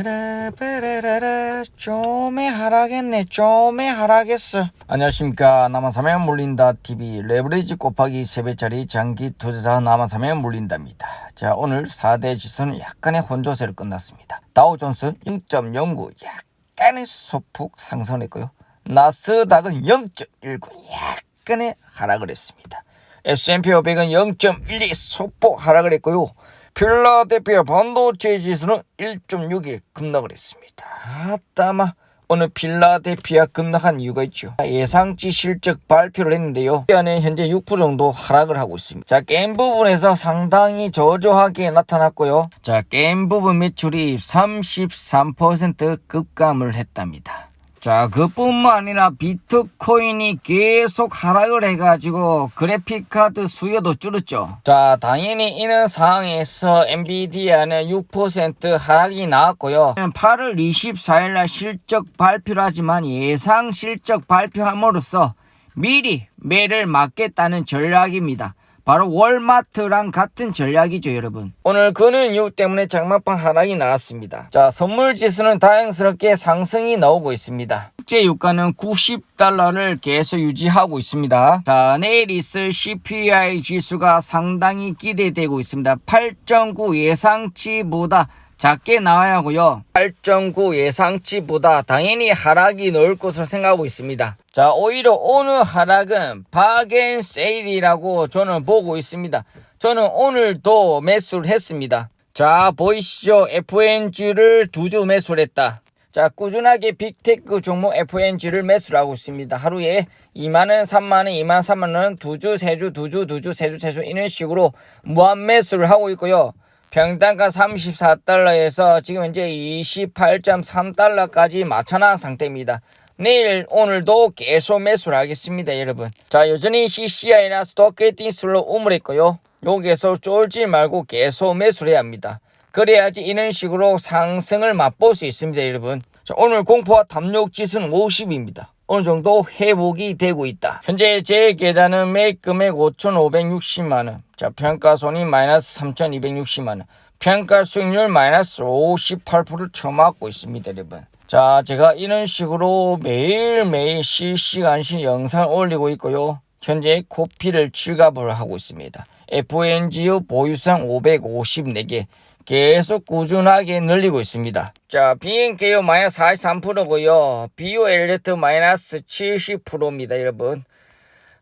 빠라바라바라바라바라. 좀에 하락했네 좀에 하락했어. 안녕하십니까. 남아사면 물린다 TV 레버리지 곱하기 3배짜리 장기 투자자 남아사면 물린다입니다. 자 오늘 4대 지수는 약간의 혼조세를 끝났습니다. 다우존스 0.09 약간의 소폭 상승했고요. 나스닥은 0.19 약간의 하락을 했습니다. S&P 500은 0.12 소폭 하락을 했고요. 필라델피아 반도체 지수는 1.6에 급락을 했습니다. 아따마 오늘 필라델피아 급락한 이유가 있죠. 예상치 실적 발표를 했는데요. 이 안에 현재 6% 정도 하락을 하고 있습니다. 자 게임 부분에서 상당히 저조하게 나타났고요. 자 게임 부분 매출이 33% 급감을 했답니다. 자, 그뿐만 아니라 비트코인이 계속 하락을 해가지고 그래픽카드 수요도 줄었죠. 자, 당연히 이런 상황에서 엔비디아는 6% 하락이 나왔고요. 8월 24일 날 실적 발표를 하지만 예상 실적 발표함으로써 미리 매를 맞겠다는 전략입니다. 바로 월마트랑 같은 전략이죠, 여러분. 오늘 그는 이유 때문에 장마판 하락이 나왔습니다. 자, 선물 지수는 다행스럽게 상승이 나오고 있습니다. 국제 유가는 90달러를 계속 유지하고 있습니다. 자, 내일 있을 CPI 지수가 상당히 기대되고 있습니다. 8.9 예상치보다 작게 나와야 하고요. 8.9 예상치보다 당연히 하락이 넣을 것으로 생각하고 있습니다. 자, 오히려 오늘 하락은 바겐 세일이라고 저는 보고 있습니다. 저는 오늘도 매수를 했습니다. 자, 보이시죠? FNG를 두 주 매수를 했다. 자, 꾸준하게 빅테크 종목 FNG를 매수를 하고 있습니다. 하루에 2만원, 3만원, 2만, 3만원, 두 주, 세 주, 두 주, 두 주, 세 주, 세 주, 이런 식으로 무한 매수를 하고 있고요. 평단가 34달러에서 지금 현재 28.3달러까지 맞춰놓은 상태입니다. 내일 오늘도 계속 매수를 하겠습니다 여러분. 자 여전히 CCI나 스토케팅술로 우물했고요. 여기에서 쫄지 말고 계속 매수를 해야 합니다. 그래야지 이런 식으로 상승을 맛볼 수 있습니다 여러분. 자 오늘 공포와 담력 지수는 50입니다 어느 정도 회복이 되고 있다. 현재 제 계좌는 매입 금액 5,560만원. 자, 평가손이 마이너스 3,260만원. 평가 수익률 마이너스 58% 처맞고 있습니다, 여러분. 자, 제가 이런 식으로 매일매일 실시간씩 영상을 올리고 있고요. 현재 코피를 출갑을 하고 있습니다. FNGU 보유상 554개. 계속 꾸준하게 늘리고 있습니다. 자, 비행기요 마이너스 43%고요. 비오엘레트 마이너스 70%입니다, 여러분.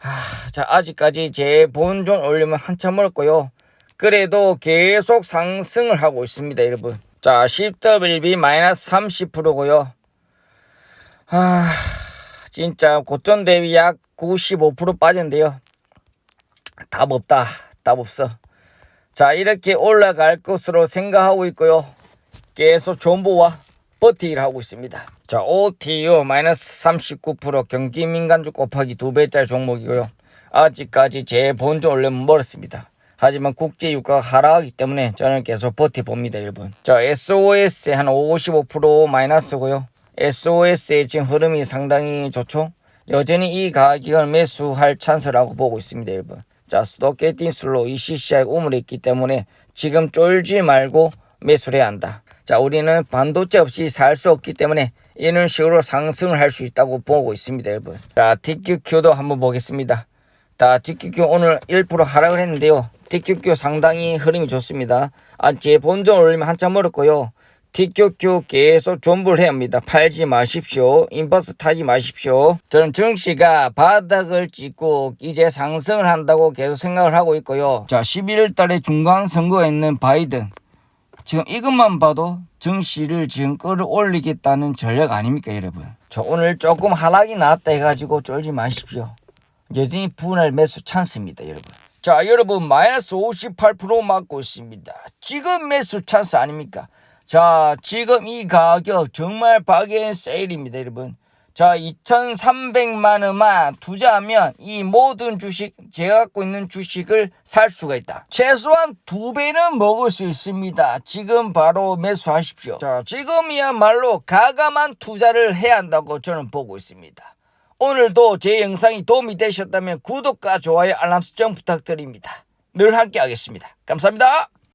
아, 자, 아직까지 제 본존 올리면 한참 멀었고요. 그래도 계속 상승을 하고 있습니다, 여러분. 자, 10WB 마이너스 30%고요. 아, 진짜 고점 대비 약 95% 빠졌는데요. 답 없다. 답 없어. 자, 이렇게 올라갈 것으로 생각하고 있고요. 계속 정보와 버티기를 하고 있습니다. 자, OTU 마이너스 39% 경기 민간주 곱하기 2배짜리 종목이고요. 아직까지 제 본전 올려면 멀었습니다. 하지만 국제 유가가 하락하기 때문에 저는 계속 버텨봅니다, 여러분. 자, SOS 한55% 마이너스고요. SOS의 지금 흐름이 상당히 좋죠. 여전히 이 가격을 매수할 찬스라고 보고 있습니다, 여러분. 자, 슬로 이 CCI 우물이 있기 때문에 지금 쫄지 말고 매수를 해야 한다. 자, 우리는 반도체 없이 살 수 없기 때문에 이런 식으로 상승을 할 수 있다고 보고 있습니다, 여러분. 자, TQQ도 한번 보겠습니다. 자, TQQ 오늘 1% 하락을 했는데요. TQQ 상당히 흐름이 좋습니다. 아, 제 본전 올리면 한참 멀었고요. TQQ 계속 존버를 해야 합니다. 팔지 마십시오. 인버스 타지 마십시오. 저는 증시가 바닥을 찍고 이제 상승을 한다고 계속 생각을 하고 있고요. 자, 11월 달에 중간 선거에 있는 바이든. 지금 이것만 봐도 증시를 지금 끌어올리겠다는 전략 아닙니까, 여러분? 저 오늘 조금 하락이 나왔다 해가지고 쫄지 마십시오. 여전히 분할 매수 찬스입니다, 여러분. 자, 여러분 마이너스 58% 맞고 있습니다. 지금 매수 찬스 아닙니까? 자, 지금 이 가격 정말 박앤 세일입니다, 여러분. 자, 2,300만 원만 투자하면 이 모든 주식, 제가 갖고 있는 주식을 살 수가 있다. 최소한 두 배는 먹을 수 있습니다. 지금 바로 매수하십시오. 자, 지금이야말로 가감한 투자를 해야 한다고 저는 보고 있습니다. 오늘도 제 영상이 도움이 되셨다면 구독과 좋아요, 알람 설정 부탁드립니다. 늘 함께 하겠습니다. 감사합니다.